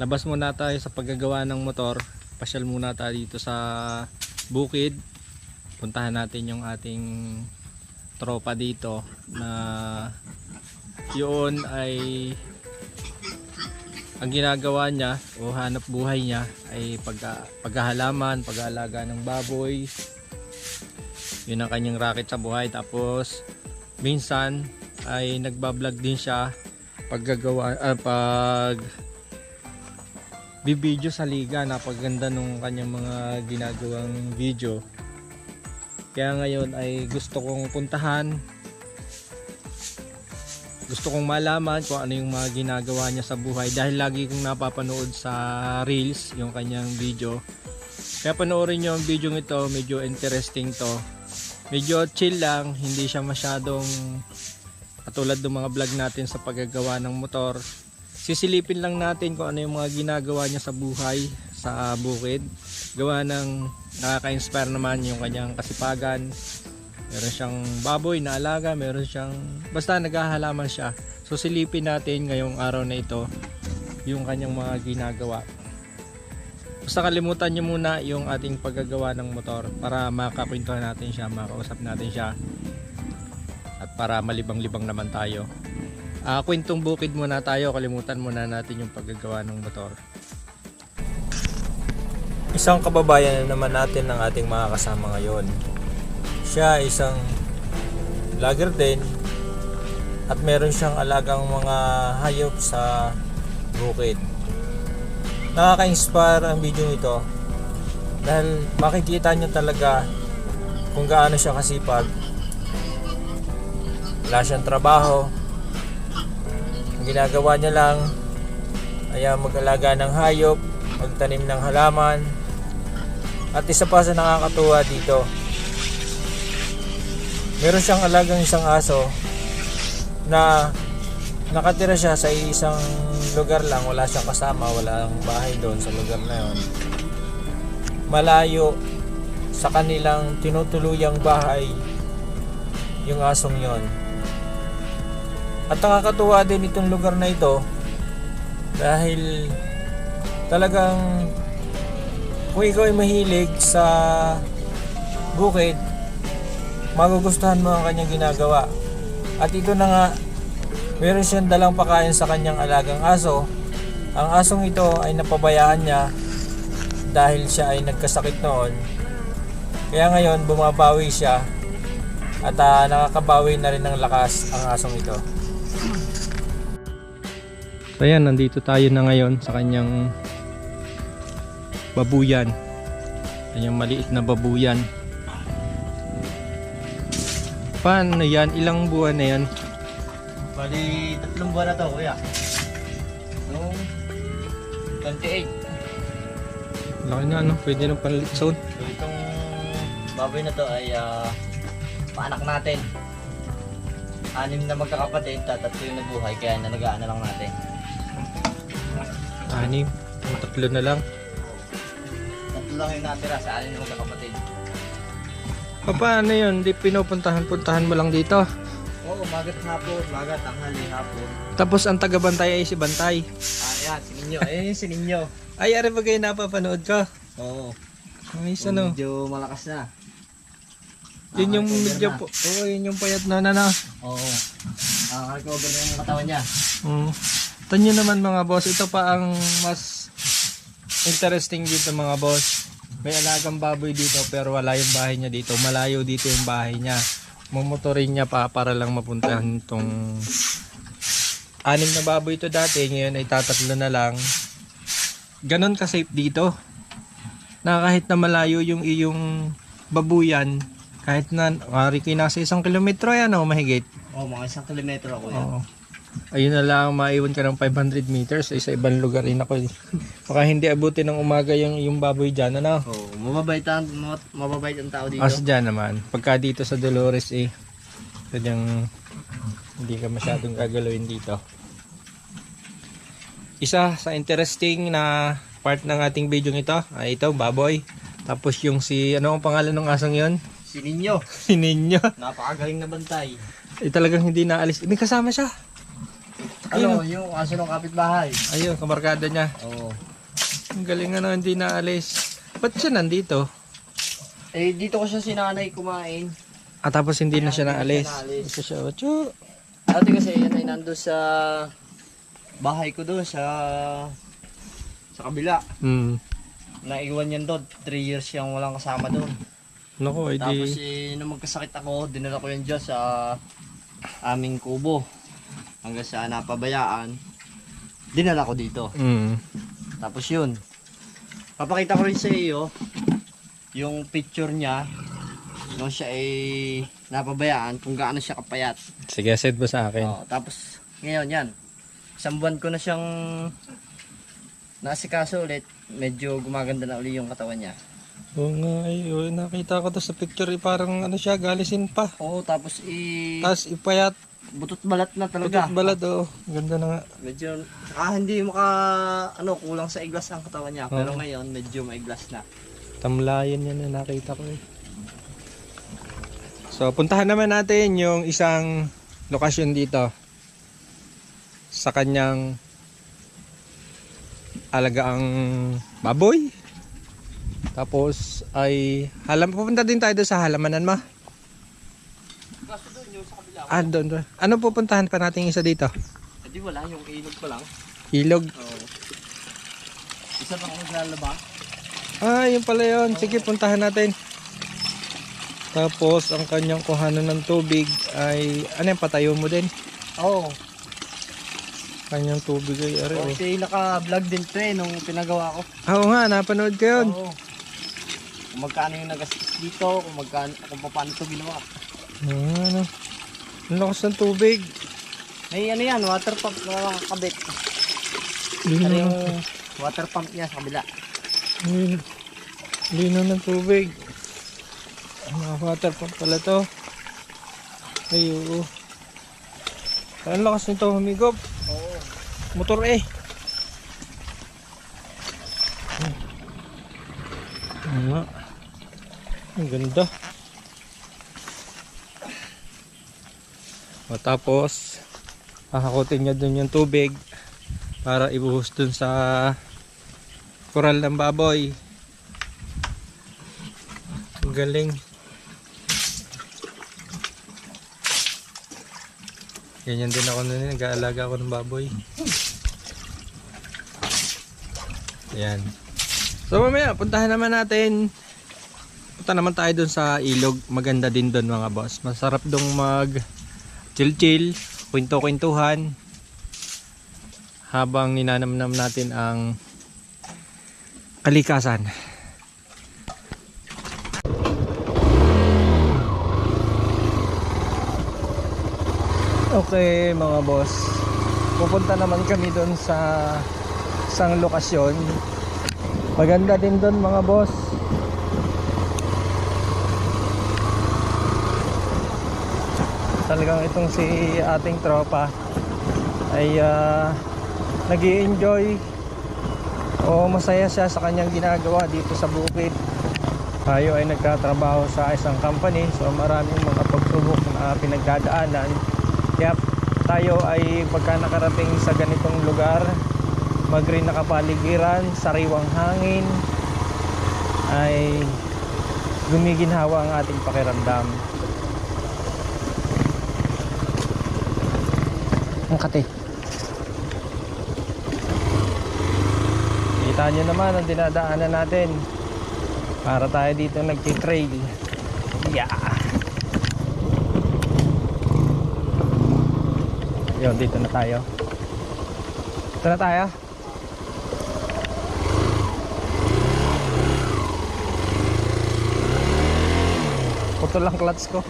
labas muna tayo sa paggagawa ng motor. Pasyal muna tayo dito sa bukid. Puntahan natin yung ating tropa dito na yun ay ang ginagawa niya o hanap buhay niya ay pag, pag-aalaga ng baboy. Yun ang kanyang racket sa buhay. Tapos minsan ay nagbablog din siya paggagawa ah, pag bibideo sa liga napaganda nung kanyang mga ginagawang video. Kaya ngayon ay gusto kong puntahan. Gusto kong malaman kung ano yung mga ginagawa niya sa buhay dahil lagi kong napapanood sa reels yung kanyang video. Kaya panoorin nyo ang video ito medyo interesting to. Medyo chill lang hindi siya masyadong katulad ng mga vlog natin sa paggagawa ng motor sisilipin lang natin kung ano yung mga ginagawa niya sa buhay sa bukid. Gawa ng nakaka-inspire naman yung kanyang kasipagan. Meron siyang baboy na alaga meron siyang basta naghahalaman siya. So silipin natin ngayong araw na ito yung kanyang mga ginagawa. Basta kalimutan nyo muna yung ating paggagawa ng motor para makakwentuhan natin siya makausap natin siya. At para malibang-libang naman tayo Ah, kwentong bukid muna tayo, kalimutan muna natin yung paggagawa ng motor. Isang kababayan na naman natin ng ating mga kasama ngayon. Siya isang vlogger din at meron siyang alagang mga hayop sa bukid. Nakaka-inspire ang video nito dahil makikita nyo talaga kung gaano siya kasipag. Wala siyang trabaho, ang ginagawa niya lang ay ang mag-alaga ng hayop, magtanim ng halaman, at isa pa sa nakakatuwa dito, meron siyang alagang isang aso na nakatira siya sa isang lugar lang, wala siyang kasama, wala ang bahay doon sa lugar na yon. Malayo sa kanilang tinutuluyang bahay yung asong yon. At nakakatuwa din itong lugar na ito dahil talagang kung ikaw ay mahilig sa bukid, magugustuhan mo ang kanyang ginagawa. At ito na nga, meron siyang dalang pakain sa kanyang alagang aso. Ang asong ito ay napabayaan niya dahil siya ay nagkasakit noon. Kaya ngayon bumabawi siya at ah, nakakabawi na rin ng lakas ang asong ito. So ayan, nandito tayo na ngayon sa kanyang babuyan. Kanyang maliit na babuyan. Paano yan? Ilang buwan na yan? Bali, tatlong buwan na to, kuya. Noong 28. Laki na ano? Pwede nang panlitson. So, itong baboy na to ay ah, paanak natin. Anim na magkakapatid, tatatlo yung nabuhay, kaya nalagaan na lang natin. Anim. Tatlo na lang. Tatlo lang yung natira sa anim na magkakapatid. Pa, Paano yun? Di pinupuntahan-puntahan mo lang dito. Oo, magat hapon, magat tanghali hapon. Tapos ang taga-bantay ay si Bantay. Ah, yan, si Ninyo. Ayun yung si Ninyo. Ay, ari ba kayo napapanood ko? Oo. Ay, ano? Medyo malakas na. Yun yung Nakaka-cover medyo po. Oo, yun yung payat na na na. Oo. Nakaka-cover na yung katawan niya. Mm. Tanyo naman mga boss, ito pa ang mas interesting dito mga boss. May alagang baboy dito pero wala yung bahay niya dito. Malayo dito yung bahay niya. Mumotorin niya pa para lang mapuntahan tong anim na baboy ito dati. Ngayon ay tatatlo na lang. Ganon ka safe dito. Na kahit na malayo yung iyong babuyan, kahit na, wari kayo nasa isang kilometro yan o mahigit. Oo, mga isang kilometro ako yan. Oo. Ayun na lang, maiwan ka ng 500 meters ay sa ibang lugar rin ako. eh. Baka hindi abutin ng umaga yung, yung baboy dyan, ano? Oo, mababait ang, ma- mababait ang tao dito. As dyan naman. Pagka dito sa Dolores eh, sadyang hindi ka masyadong gagalawin dito. Isa sa interesting na part ng ating video ito ay ito, baboy. Tapos yung si, ano ang pangalan ng asang yon? Si Ninyo. Si Ninyo. Napakagaling na bantay. Eh talagang hindi naalis. Eh, May kasama siya. Ano, no? yung aso ng kapitbahay. Ayun, kamarkada niya. Oo. Ang galing ano, hindi naalis. Ba't siya nandito? Eh, dito ko siya sinanay kumain. Ah, tapos hindi na siya naalis. siya naalis. Isa siya, ocho. Dati kasi yan ay nando sa bahay ko doon sa sa kabila. Hmm. Naiwan yan doon. 3 years siyang walang kasama doon. Naku, edi. Tapos eh, nung magkasakit ako, dinala ko yan dyan sa aming kubo. Hanggang sa napabayaan, dinala ko dito. Hmm. Tapos yun, papakita ko rin sa iyo yung picture niya nung siya ay napabayaan kung gaano siya kapayat. Sige, send mo sa akin. Oo, tapos ngayon yan, isang buwan ko na siyang naasikaso ulit, medyo gumaganda na uli yung katawan niya. Oo nga, ay, oh, nakita ko to sa picture, eh, parang ano siya, galisin pa. Oo, tapos i Tapos ipayat, butot balat na talaga. putot balad, oh. Ganda na nga. Medyo, ah, hindi maka, ano, kulang sa iglas ang katawan niya. Pero Oo. ngayon, medyo maiglas na. Tamlayan yan na nakita ko eh. So, puntahan naman natin yung isang lokasyon dito. Sa kanyang alagaang baboy. Tapos ay halam pupunta din tayo doon sa halamanan ma. Doon sa kabila. Ah, doon, doon. Ano pupuntahan pa natin isa dito? Hindi wala, yung ilog pa lang. Ilog. Oo. Isa pa akong naglalaba. Ah, yun pala yun. Sige, puntahan natin. Tapos, ang kanyang kuhanan ng tubig ay, ano yung patayo mo din? Oo. Kanyang tubig ay, are, Oh. Kasi naka-vlog din to eh, nung pinagawa ko. Oo nga, napanood ko yun. Oo. Kung magkano yung nagastos dito, kung magkano, kung paano ito ginawa. Ah, Ano? Ang lakas ng tubig. May ano yan, water pump na nakakabit. Lino, Ano yung water pump niya sa kabila. lino, lino ng tubig. Mga water pump pala to. Ay, oo. Ang lakas nito humigop. Oo. Motor eh. Ano nga. Ang ganda. O tapos, hahakutin niya dun yung tubig para ibuhos dun sa koral ng baboy. Ang galing. Ganyan din ako nun, nag-aalaga ako ng baboy. Ayan. So mamaya, puntahan naman natin. Punta naman tayo dun sa ilog. Maganda din dun mga boss. Masarap dong mag chill-chill, kwento-kwentuhan. Habang ninanamnam natin ang kalikasan. Okay mga boss Pupunta naman kami doon sa isang lokasyon Maganda din doon mga boss Talagang itong si ating tropa ay uh, nag enjoy o masaya siya sa kanyang ginagawa dito sa bukid. Tayo ay nagtatrabaho sa isang company so maraming mga pagsubok na pinagdadaanan. Kaya tayo ay pagka nakarating sa ganitong lugar magrin na kapaligiran sariwang hangin ay gumiginhawa ang ating pakiramdam ang kate. Kita nyo naman ang dinadaanan natin. Para tayo dito nagtitrail. Yeah. Yun dito na tayo. Dito na tayo. Putol lang clutch ko